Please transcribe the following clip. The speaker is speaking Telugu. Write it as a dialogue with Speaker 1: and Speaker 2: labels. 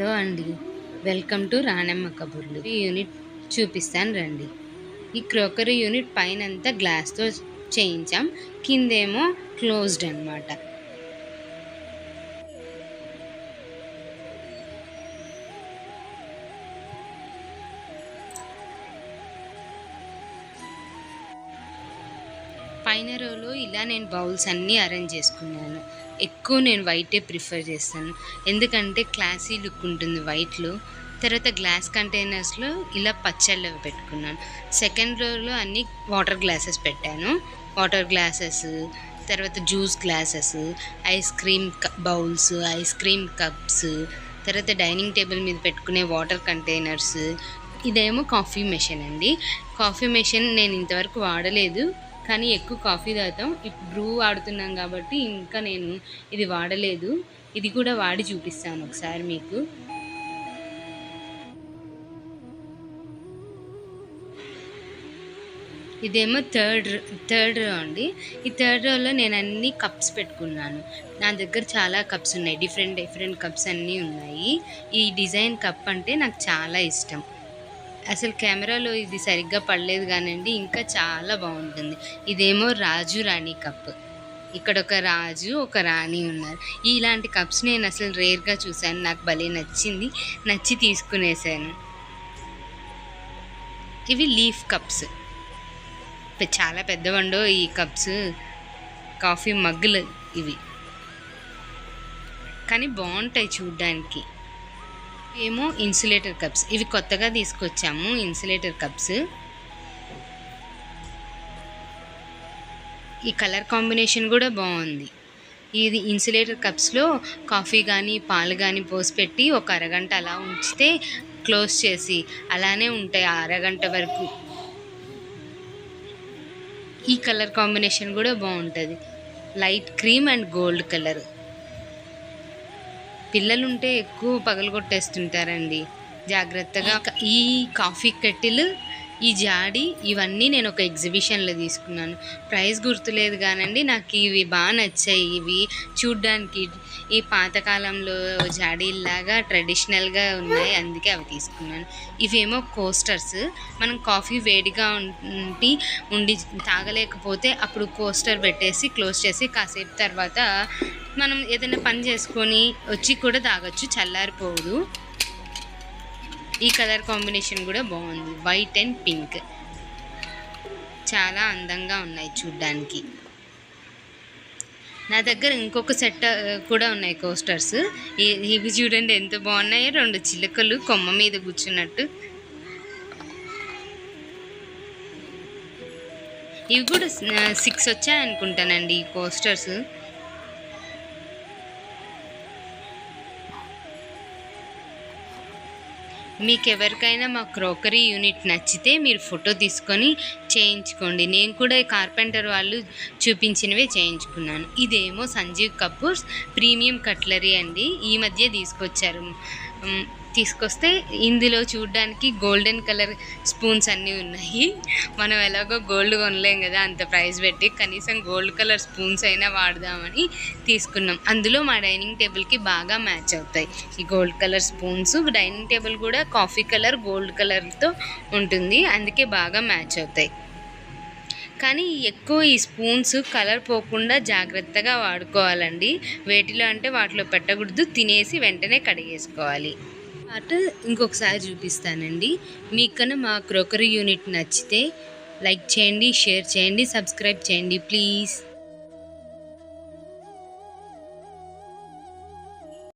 Speaker 1: హలో అండి. వెల్కమ్ టు రాణమ్మ కబుర్లు. ఈ యూనిట్ చూపిస్తాను రండి. ఈ క్రోకరీ యూనిట్ పైన అంతా గ్లాస్తో చేయించాం. కిందేమో క్లోజ్డ్ అన్నమాట. పైన రోలో ఇలా నేను బౌల్స్ అన్నీ అరేంజ్ చేసుకున్నాను. ఎక్కువ నేను వైటే ప్రిఫర్ చేస్తాను. ఎందుకంటే క్లాసీ లుక్ ఉంటుంది వైట్లో తర్వాత గ్లాస్ కంటైనర్స్లో ఇలా పచ్చళ్ళు పెట్టుకున్నాను. సెకండ్ రోలో అన్ని వాటర్ గ్లాసెస్ పెట్టాను. వాటర్ గ్లాసెస్ తర్వాత juice glasses ice cream bowls ice cream cups తర్వాత డైనింగ్ టేబుల్ మీద పెట్టుకునే వాటర్ కంటైనర్స్ ఇదేమో కాఫీ మెషిన్ అండి. కాఫీ మెషిన్ నేను ఇంతవరకు వాడలేదు. కానీ ఎక్కువ కాఫీ తాగుతాం. ఇప్పుడు బ్రూ వాడుతున్నాం కాబట్టి ఇంకా నేను ఇది వాడలేదు. ఇది కూడా వాడి చూపిస్తాను ఒకసారి మీకు. ఇదేమో థర్డ్ థర్డ్ రో అండి. ఈ థర్డ్ రోలో నేను అన్ని కప్స్ పెట్టుకున్నాను. నా దగ్గర చాలా కప్స్ ఉన్నాయి. డిఫరెంట్ డిఫరెంట్ కప్స్ అన్నీ ఉన్నాయి. ఈ డిజైన్ కప్ అంటే నాకు చాలా ఇష్టం. అసలు కెమెరాలో ఇది సరిగ్గా పడలేదు కానండి ఇంకా చాలా బాగుంటుంది. ఇదేమో రాజు రాణి కప్. ఇక్కడ ఒక రాజు ఒక రాణి ఉన్నారు. ఇలాంటి కప్స్ నేను అసలు రేర్గా చూశాను. నాకు భలే నచ్చింది. నచ్చి తీసుకునేసాను. ఇవి లీఫ్ కప్స్. చాలా పెద్దవండో ఈ కప్స్. కాఫీ మగ్గులు ఇవి. కానీ బాగుంటాయి చూడ్డానికి. ఏమో ఇన్సులేటర్ కప్స్. ఇవి కొత్తగా తీసుకొచ్చాము ఇన్సులేటర్ కప్స్. ఈ కలర్ కాంబినేషన్ కూడా బాగుంది. ఇది ఇన్సులేటర్ కప్స్లో కాఫీ కానీ పాలు కానీ పోసి పెట్టి ఒక అరగంట అలా ఉంచితే క్లోజ్ చేసి అలానే ఉంటాయి ఆ అరగంట వరకు. ఈ కలర్ కాంబినేషన్ కూడా బాగుంటుంది. Light cream and gold colour. పిల్లలుంటే ఎక్కువ పగలగొట్టేస్తుంటారండి. జాగ్రత్తగా ఈ కాఫీ కెటిల్ ఈ జాడి ఇవన్నీ నేను ఒక ఎగ్జిబిషన్లో తీసుకున్నాను. ప్రైస్ గుర్తులేదు కానండి నాకు ఇవి బాగా నచ్చాయి. ఇవి చూడ్డానికి ఈ పాతకాలంలో జాడీల్లాగా ట్రెడిషనల్గా ఉన్నాయి అందుకే అవి తీసుకున్నాను. ఇవేమో కోస్టర్స్ మనం కాఫీ వేడిగా ఉండి ఉండి తాగలేకపోతే అప్పుడు కోస్టర్ పెట్టేసి క్లోజ్ చేసి కాసేపు తర్వాత మనం ఏదైనా పని చేసుకొని వచ్చి కూడా తాగొచ్చు చల్లారిపోదు ఈ కలర్ కాంబినేషన్ కూడా బాగుంది. వైట్ అండ్ పింక్ చాలా అందంగా ఉన్నాయి చూడ్డానికి. నా దగ్గర ఇంకొక సెట్ కూడా ఉన్నాయి కోస్టర్స్ ఇవి చూడండి ఎంత బాగున్నాయో. రెండు చిలుకలు కొమ్మ మీద కూర్చున్నట్టు. ఇవి కూడా సిక్స్ వచ్చాయనుకుంటానండి ఈ కోస్టర్స్ మీకు ఎవరికైనా మా క్రోకరీ యూనిట్ నచ్చితే మీరు ఫోటో తీసుకొని చేయించుకోండి. నేను కూడా కార్పెంటర్ వాళ్ళు చూపించినవే చేయించుకున్నాను. ఇదేమో సంజీవ్ కపూర్స్ ప్రీమియం కట్లరీ అండి. ఈ మధ్య తీసుకొచ్చారు. తీసుకొస్తే ఇందులో చూడడానికి గోల్డెన్ కలర్ స్పూన్స్ అన్నీ ఉన్నాయి. మనం ఎలాగో గోల్డ్ కొనలేం కదా అంత ప్రైస్ పెట్టి కనీసం గోల్డ్ కలర్ స్పూన్స్ అయినా వాడదామని తీసుకున్నాం. అందులో మా డైనింగ్ టేబుల్కి బాగా మ్యాచ్ అవుతాయి. ఈ gold colour spoons dining table కూడా కాఫీ కలర్ గోల్డ్ కలర్తో ఉంటుంది. అందుకే బాగా మ్యాచ్ అవుతాయి. కానీ ఎక్కువ ఈ స్పూన్స్ కలర్ పోకుండా జాగ్రత్తగా వాడుకోవాలండి. వేటిలో అంటే వాటిలో పెట్టకూడదు. తినేసి వెంటనే కడిగేసుకోవాలి. పార్ట్ ఇంకొకసారి చూపిస్తానండి. మీకన్నా మా క్రోకరీ యూనిట్ నచ్చితే లైక్ చేయండి షేర్ చేయండి సబ్స్క్రైబ్ చేయండి ప్లీజ్.